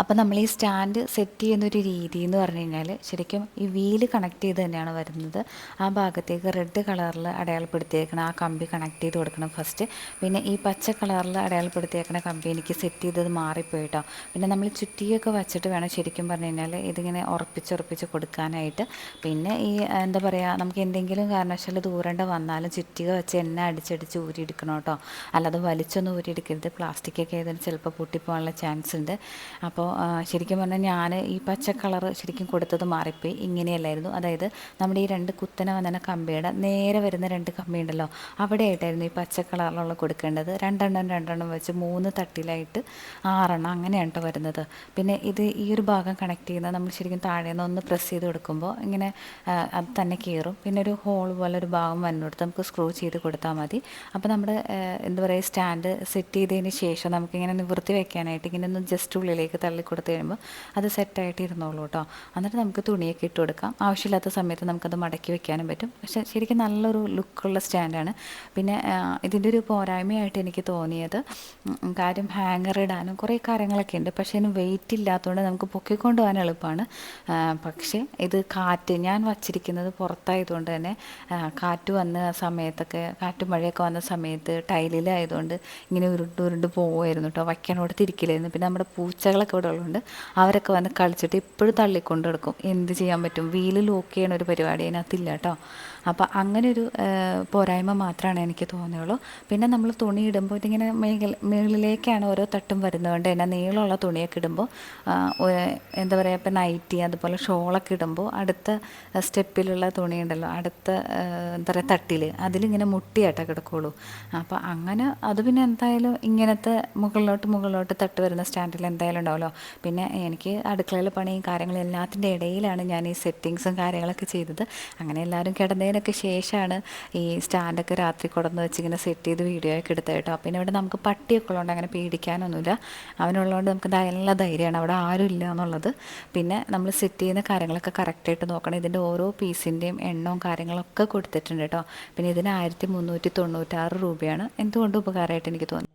അപ്പോൾ നമ്മൾ ഈ സ്റ്റാൻഡ് സെറ്റ് ചെയ്യുന്നൊരു രീതി എന്ന് പറഞ്ഞു കഴിഞ്ഞാൽ ശരിക്കും ഈ വീൽ കണക്ട് ചെയ്ത് തന്നെയാണ് വരുന്നത്. ആ ഭാഗത്തേക്ക് റെഡ് കളറിൽ അടയാളപ്പെടുത്തിയേക്കണം ആ കമ്പി കണക്ട് ചെയ്ത് കൊടുക്കണം ഫസ്റ്റ്. പിന്നെ ഈ പച്ച കളറിൽ അടയാളപ്പെടുത്തിയേക്കണ കമ്പി എനിക്ക് സെറ്റ് ചെയ്തത് മാറിപ്പോയിട്ടോ. പിന്നെ നമ്മൾ ചുറ്റിയൊക്കെ വെച്ചിട്ട് വേണം ശരിക്കും പറഞ്ഞു കഴിഞ്ഞാൽ ഇതിങ്ങനെ ഉറപ്പിച്ചുറപ്പിച്ച് കൊടുക്കാനായിട്ട്. പിന്നെ ഈ എന്താ പറയുക നമുക്ക് എന്തെങ്കിലും കാരണവശാൽ ദൂരണ്ട വന്നാലും ചുറ്റിക വെച്ച് എണ്ണ അടിച്ചടിച്ച് ഊരിയെടുക്കണം കേട്ടോ അല്ലാതെ വലിച്ചൊന്നും ഊരിയെടുക്കരുത് പ്ലാസ്റ്റിക്കൊക്കെ ആയതിന് ചിലപ്പോൾ പൊട്ടിപ്പോകാനുള്ള ചാൻസ് ഉണ്ട്. അപ്പോൾ ശരിക്കും പറഞ്ഞാൽ ഞാൻ ഈ പച്ച കളർ ശരിക്കും കൊടുത്തത് മാറിപ്പോയി. ഇങ്ങനെയല്ലായിരുന്നു. അതായത് നമ്മുടെ ഈ രണ്ട് കുത്തനെ വന്ന കമ്പിയുടെ നേരെ വരുന്ന രണ്ട് കമ്പി ഉണ്ടല്ലോ അവിടെ ആയിട്ടായിരുന്നു ഈ പച്ച കളറിലുള്ള കൊടുക്കേണ്ടത്. രണ്ടെണ്ണം രണ്ടെണ്ണം വെച്ച് മൂന്ന് തട്ടിലായിട്ട് ആറെണ്ണം അങ്ങനെയാണ് കേട്ടോ വരുന്നത്. പിന്നെ ഇത് ഈ ഒരു ഭാഗം കണക്ട് ചെയ്യുന്നത് നമ്മൾ ശരിക്കും താഴെ നിന്ന് ഒന്ന് പ്രസ് ചെയ്ത് കൊടുക്കുമ്പോൾ ഇങ്ങനെ അത് തന്നെ കയറും പിന്നെ ഒരു ഹോൾ പോലെ ഒരു ഭാഗം വന്നെടുത്ത് നമുക്ക് സ്ക്രൂ ചെയ്ത് കൊടുത്താൽ മതി. അപ്പോൾ നമ്മുടെ എന്താ പറയുക സ്റ്റാൻഡ് സെറ്റ് ചെയ്തതിന് ശേഷം നമുക്കിങ്ങനെ നിവൃത്തി വെക്കാനായിട്ട് ഇങ്ങനെ ഒന്ന് ജസ്റ്റ് ഉള്ളിലേക്ക് തള്ളി കൊടുത്തു കഴിയുമ്പോൾ അത് സെറ്റായിട്ട് ഇരുന്നോളൂ കേട്ടോ എന്നിട്ട് നമുക്ക് തുണിയൊക്കെ ഇട്ട് കൊടുക്കാം. ആവശ്യമില്ലാത്ത സമയത്ത് നമുക്കത് മടക്കി വെക്കാനും പറ്റും. പക്ഷേ ശരിക്കും നല്ലൊരു ലുക്കുള്ള സ്റ്റാൻഡാണ് പിന്നെ ഇതിന്റെ ഒരു പോരായ്മയായിട്ട് എനിക്ക് തോന്നിയത് കാര്യം ഹാങ്ങർ ഇടാനും കുറേ കാര്യങ്ങളൊക്കെ ഉണ്ട്. പക്ഷേ അതിന് വെയിറ്റ് ഇല്ലാത്തതുകൊണ്ട് നമുക്ക് പൊക്കിക്കൊണ്ട് പോകാൻ എളുപ്പമാണ്. പക്ഷേ ഇത് കാറ്റ് ഞാൻ വച്ചിരിക്കുന്നത് പുറത്തായതുകൊണ്ട് തന്നെ കാറ്റ് വന്ന സമയത്തൊക്കെ കാറ്റും മഴയൊക്കെ വന്ന സമയത്ത് ടൈലിലായതുകൊണ്ട് ഇങ്ങനെ ഉരുണ്ട് ഉരുണ്ട് പോകുമായിരുന്നു കേട്ടോ വയ്ക്കാനോട് തിരിക്കില്ലായിരുന്നു. പിന്നെ നമ്മുടെ പൂച്ചകളൊക്കെ ഇവിടെ ഉള്ളതുകൊണ്ട് അവരൊക്കെ വന്ന് കളിച്ചിട്ട് ഇപ്പോഴും തള്ളിക്കൊണ്ട് നടക്കും എന്ത് ചെയ്യാൻ പറ്റും? വീൽ ലോക്ക് ചെയ്യണ ഒരു പരിപാടി അതിനകത്തില്ല കേട്ടോ അപ്പോൾ അങ്ങനെ ഒരു പോരായ്മ മാത്രമാണ് എനിക്ക് തോന്നിയുള്ളൂ പിന്നെ നമ്മൾ തുണി ഇടുമ്പോൾ ഇതിങ്ങനെ മേഖല മേളിലേക്കാണ് ഓരോ തട്ടും വരുന്നതുകൊണ്ട് തന്നെ നീളമുള്ള തുണിയൊക്കെ ഇടുമ്പോൾ എന്താ പറയുക ഇപ്പം നൈറ്റി അതുപോലെ ഷോളൊക്കെ ഇടുമ്പോൾ അടുത്ത സ്റ്റെപ്പിലുള്ള തുണി ഉണ്ടല്ലോ അടുത്ത എന്താ പറയുക തട്ടിൽ അതിലിങ്ങനെ മുട്ടിയായിട്ടാണ് കിടക്കുള്ളൂ. അപ്പോൾ അങ്ങനെ അത് പിന്നെ എന്തായാലും ഇങ്ങനത്തെ മുകളിലോട്ട് മുകളിലോട്ട് തട്ട് വരുന്ന സ്റ്റാൻഡിൽ എന്തായാലും ഉണ്ടാവുമല്ലോ പിന്നെ എനിക്ക് അടുക്കളയിലെ പണിയും കാര്യങ്ങളും എല്ലാത്തിന്റെ ഇടയിലാണ് ഞാൻ ഈ സെറ്റിങ്സും കാര്യങ്ങളൊക്കെ ചെയ്തത്. അങ്ങനെ എല്ലാവരും കിടന്നതിനൊക്കെ ശേഷമാണ് ഈ സ്റ്റാൻഡൊക്കെ രാത്രി കൊടന്ന് വെച്ച് ഇങ്ങനെ സെറ്റ് ചെയ്ത് വീഡിയോ ഒക്കെ എടുത്തത് കേട്ടോ. പിന്നെ ഇവിടെ നമുക്ക് പട്ടിയൊക്കെ ഉള്ളതുകൊണ്ട് അങ്ങനെ പേടിക്കാനൊന്നുമില്ല. അവനുള്ളതുകൊണ്ട് നമുക്ക് നല്ല ധൈര്യമാണ്. അവിടെ ആരും ഇല്ല എന്നുള്ളത്. പിന്നെ നമ്മൾ സെറ്റ് ചെയ്യുന്ന കാര്യങ്ങളൊക്കെ കറക്റ്റായിട്ട് നോക്കണം. ഇതിന്റെ ഓരോ പീസിന്റെയും എണ്ണവും കാര്യങ്ങളൊക്കെ കൊടുത്തിട്ടുണ്ട് കേട്ടോ. പിന്നെ ഇതിന് ആയിരത്തി മുന്നൂറ്റി തൊണ്ണൂറ്റാറ് രൂപയാണ്. എന്തുകൊണ്ടും ഉപകാരമായിട്ട് എനിക്ക് തോന്നി